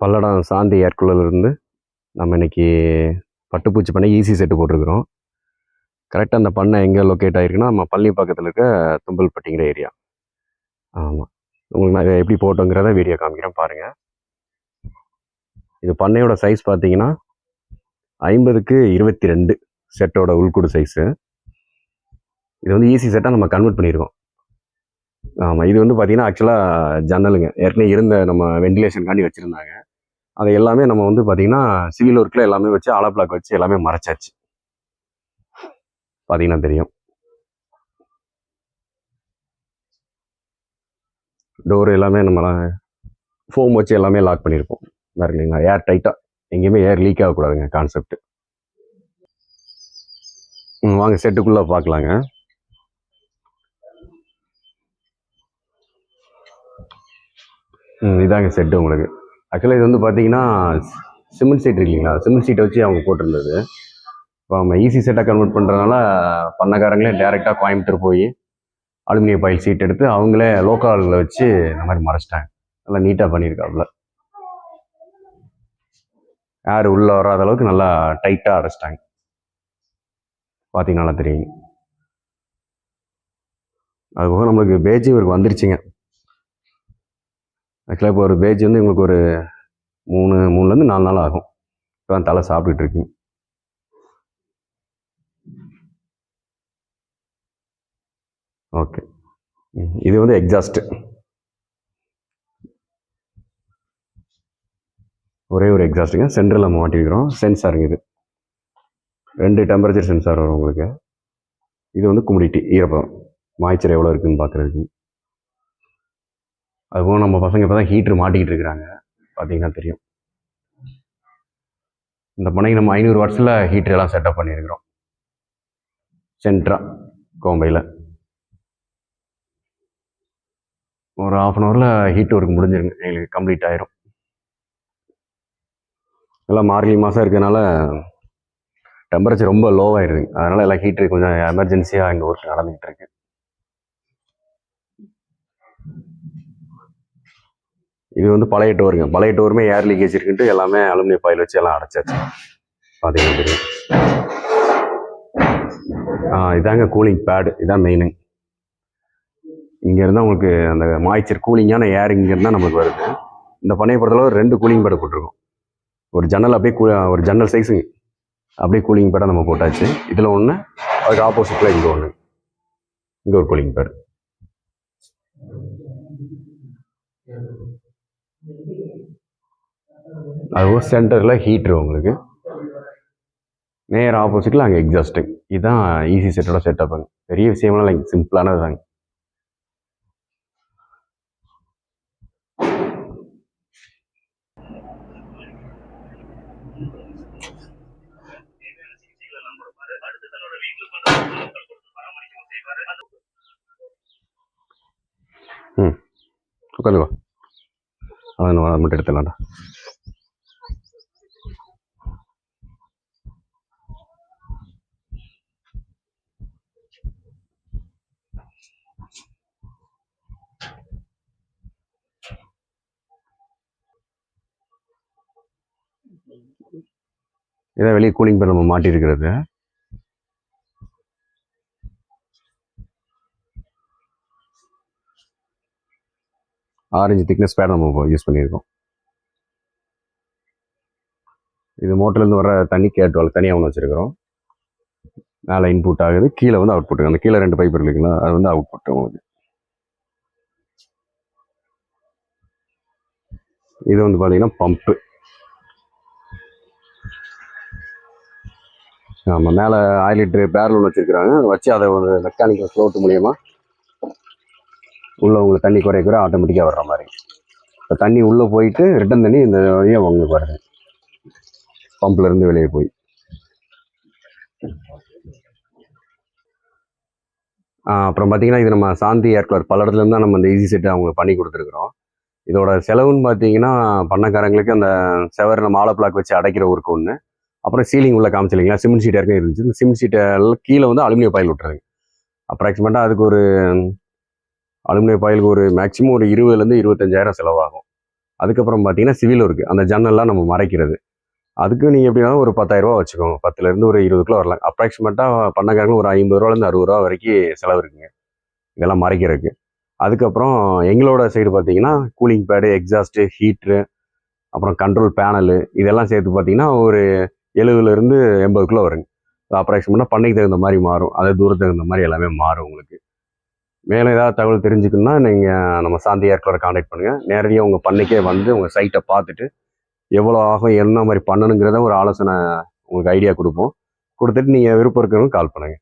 பல்லடம் சாந்தி ஏர்கூலர்லேருந்து நம்ம இன்னைக்கு பட்டுப்பூச்சி பண்ணை ஈசி செட்டு போட்டிருக்கிறோம். கரெக்டாக அந்த பண்ணை எங்கே லொக்கேட் ஆகிருக்குன்னா நம்ம பள்ளி பக்கத்தில் இருக்க தும்பல்பட்டிங்கிற ஏரியா ஆமாம் உங்களுக்கு நான் எப்படி போட்டோங்கிறத வீடியோ காமிக்கிறேன் பாருங்கள் இது பண்ணையோட சைஸ் பார்த்தீங்கன்னா ஐம்பதுக்கு இருபத்தி ரெண்டு செட்டோட உள்கூடு சைஸு இது வந்து ஈஸி செட்டாக நம்ம கன்வெர்ட் பண்ணியிருக்கோம். ஆமாம் இது வந்து பார்த்திங்கன்னா ஆக்சுவலாக ஜன்னலுங்க. ஏற்கனவே இருந்த நம்ம வெண்டிலேஷனுக்காண்டி வச்சுருந்தாங்க. அதை எல்லாமே நம்ம வந்து பார்த்தீங்கன்னா சிவில் ஒர்க்கில் எல்லாமே வச்சு ஆலோ பிளாக் வச்சு எல்லாமே மறைச்சாச்சு. பார்த்தீங்கன்னா தெரியும். டோர் எல்லாமே நம்ம ஃபோம் வச்சு எல்லாமே லாக் பண்ணியிருப்போம் வேறு இல்லைங்களா ஏர் டைட்டாக எங்கேயுமே ஏர் லீக் ஆகக்கூடாதுங்க கான்செப்ட் வாங்க செட்டுக்குள்ளே பார்க்கலாங்க ம் இதாங்க செட்டு உங்களுக்கு. ஆக்சுவலாக இது வந்து பார்த்தீங்கன்னா சிமெண்ட் சீட் இல்லைங்களா சிமெண்ட் சீட்டை வச்சு அவங்க போட்டிருந்தது. இப்போ நம்ம ஈஸி செட்டாக கன்வெர்ட் பண்ணுறதுனால பண்ணக்காரங்களே டேரெக்டாக கோயம்புத்தூர் போய் அலுமினிய பாயில் சீட் எடுத்து அவங்களே லோக்கலில் வச்சு இந்த மாதிரி மறைச்சிட்டாங்க. நல்லா நீட்டாக பண்ணியிருக்காப்புல. யார் உள்ளே வராத அளவுக்கு நல்லா டைட்டாக அடைச்சிட்டாங்க. பார்த்தீங்கன்னா நல்லா தெரியும் அதுபோக நம்மளுக்கு பேஜ் இவருக்கு வந்துருச்சுங்க. ஆக்சுவலாக இப்போ ஒரு பேஜ் வந்து உங்களுக்கு ஒரு மூணு மூணுலேருந்து நாலு நாள் ஆகும். இப்போ தான் தலை சாப்பிட்டுட்டு இருக்கீங்க ஓகே இது வந்து எக்ஸாஸ்ட்டு ஒரே ஒரு எக்ஸாஸ்ட்டுங்க சென்டரில் மாட்டிருக்கிறோம் சென்சாருங்க இது. ரெண்டு டெம்பரேச்சர் சென்சார் வரும் உங்களுக்கு. இது வந்து குமிடிட்டி ஈரப்பதம். மாய்ச்சர் எவ்வளோ இருக்குன்னு பார்க்குறதுக்கு அதுபோக நம்ம பசங்க இப்போ தான் ஹீட்ரு மாட்டிக்கிட்டு இருக்கிறாங்க. பார்த்தீங்கன்னா தெரியும். இந்த பண்ணைக்கு நம்ம ஐநூறு வாட்ஸில் ஹீட்ரு எல்லாம் செட்டப் பண்ணியிருக்கிறோம். சென்ட்ரா கோம்பையில் ஒரு ஆஃப் அன் ஹவரில் ஹீட் ஒர்க் முடிஞ்சிருங்க. எங்களுக்கு கம்ப்ளீட் ஆயிரும். எல்லாம் மார்கழி மாதம் இருக்கிறதுனால டெம்பரேச்சர் ரொம்ப லோவாகிடுதுங்க அதனால் எல்லாம் ஹீட்ரு கொஞ்சம் எமர்ஜென்சியாக எங்கள் ஒர்க் நடந்துகிட்டு இருக்குது இது வந்து பழைய டோருங்க. பழைய டோருமே ஏர் லீக்கேஜ் இருக்குன்ட்டு எல்லாமே அலுமினிய பாயில் வச்சு எல்லாம் அடைச்சாச்சு. பார்த்தீங்கன்னா தெரியும்? ஆ இதாங்க கூலிங் பேடு இதான் மெயினு இங்கேருந்து உங்களுக்கு அந்த மாய்ச்சர் கூலிங்கான ஏர் இங்கேருந்து நம்மளுக்கு வருது. இந்த பண்ணையை பொறுத்தளவு ரெண்டு கூலிங் பேடு போட்டிருக்கோம். ஒரு ஜன்னல் அப்படியே கூ ஒரு ஜன்னல் சைஸுங்க அப்படியே கூலிங் பேடாக நம்ம போட்டாச்சு. இதில் ஒன்று அதுக்கு ஆப்போசிட்டில் இங்கே ஒன்று இங்கே ஒரு கூலிங் பேடு அதுவும் சென்டரில் ஹீட்ரு உங்களுக்கு. நேர் ஆப்போசிட்டில் அங்கே எக்ஸாஸ்ட்டு இதுதான் ஈஸி செட்டோட செட்டப்புங்க பெரிய விஷயம்லாம் இல்லைங்க சிம்பிளானது தாங்க ம் உட்காந்துக்கோ. அதான் நம்ம மட்டும் எடுத்துடலாம்டா. இதான் வெளியே கூலிங் பேர் நம்ம மாட்டியிருக்கிறது. ஆரஞ்சு திக்னஸ் பேட் நம்ம யூஸ் பண்ணியிருக்கோம். இது மோட்டர்லேருந்து வர தண்ணி கேட்டுவால் தனியாக ஒன்று வச்சுருக்கிறோம். மேலே இன்புட் ஆகுது. கீழே வந்து அவுட் புட் அந்த கீழே ரெண்டு பைப் இருக்குங்களா அது வந்து அவுட் புட் உங்களுக்கு. இது வந்து பார்த்தீங்கன்னா பம்பு ஆமாம் மேலே ஆயில் லிட்டரு பேரல் ஒன்று வச்சுருக்குறாங்க. அதை வச்சு அதை ஒரு மெக்கானிக்கல் ஃப்ளோட்டு மூலியமாக உள்ளே உங்களுக்கு தண்ணி குறைய குறைய ஆட்டோமேட்டிக்காக வர்ற மாதிரி. இப்போ தண்ணி உள்ளே போயிட்டு ரிட்டன் தண்ணி இந்த வழியாக உங்களுக்கு வருது. பம்ப்லேருந்து வெளியே போய். அப்புறம் பார்த்தீங்கன்னா இது நம்ம சாந்தி ஏர்கூலர் பல இடத்துலேருந்து தான் நம்ம இந்த ஈஸி செட்டை அவங்களுக்கு பண்ணி கொடுத்துருக்குறோம். இதோட செலவுன்னு பார்த்தீங்கன்னா பண்ணக்காரங்களுக்கு அந்த செவர் நம்ம ஆலோ பிளாக் வச்சு அடைக்கிற ஒர்க் ஒன்று அப்புறம் சீலிங் உள்ள காமிச்சில்லைங்களா சிமெண்ட் ஷீட் ஏற்கனவே இருந்துச்சு. இந்த சிமெண்ட் சீட்டை கீழே வந்து அலுமினியம் பாயில் விட்டுறதுங்க அப்ராக்சிமேட்டாக அதுக்கு ஒரு அலுமினிய பாயிலுக்கு ஒரு மேக்ஸிமம் ஒரு இருபதுலேருந்து இருபத்தஞ்சாயிரம் செலவாகும். அதுக்கப்புறம் பார்த்தீங்கன்னா சிவில் ஒர்க்கு அந்த ஜன்னல்லாம் நம்ம மறைக்கிறது. அதுக்கு நீங்கள் எப்படினாலும் ஒரு பத்தாயிரரூபா வச்சுக்கோங்க பத்துலேருந்து ஒரு இருபதுக்குள்ள வரலாம். அப்ராக்சிமேட்டாக பண்ணக்காரங்க ஒரு ஐம்பது ரூபாலேருந்து அறுபது ரூபா வரைக்கும் செலவு இருக்குங்க. இதெல்லாம் மறைக்கிறதுக்கு. அதுக்கப்புறம் எங்களோட சைடு பார்த்தீங்கன்னா கூலிங் பேடு எக்ஸாஸ்ட்டு ஹீட்ரு அப்புறம் கண்ட்ரோல் பேனலு இதெல்லாம் சேர்த்து பார்த்தீங்கன்னா ஒரு எழுபதுலேருந்து எண்பதுக்குள்ளே வருங்க. அப்ராக்சிமேட்டாக பண்ணைக்கு தகுந்த மாதிரி மாறும். அது தூரத்துக்கு தகுந்த மாதிரி எல்லாமே மாறும் உங்களுக்கு. மேலும் ஏதாவது தகவல் தெரிஞ்சுக்கணுன்னா நீங்கள் நம்ம சாந்தி ஏர்க்களோட காண்டாக்ட் பண்ணுங்கள் நேரடியாக உங்கள் பண்ணைக்கே வந்து உங்கள் சைட்டை பார்த்துட்டு எவ்வளோ ஆகும் என்ன மாதிரி பண்ணணுங்கிறத ஒரு ஆலோசனை உங்களுக்கு ஐடியா கொடுப்போம். கொடுத்துட்டு நீங்கள் விருப்பம் இருக்கிறவங்க கால் பண்ணுங்கள்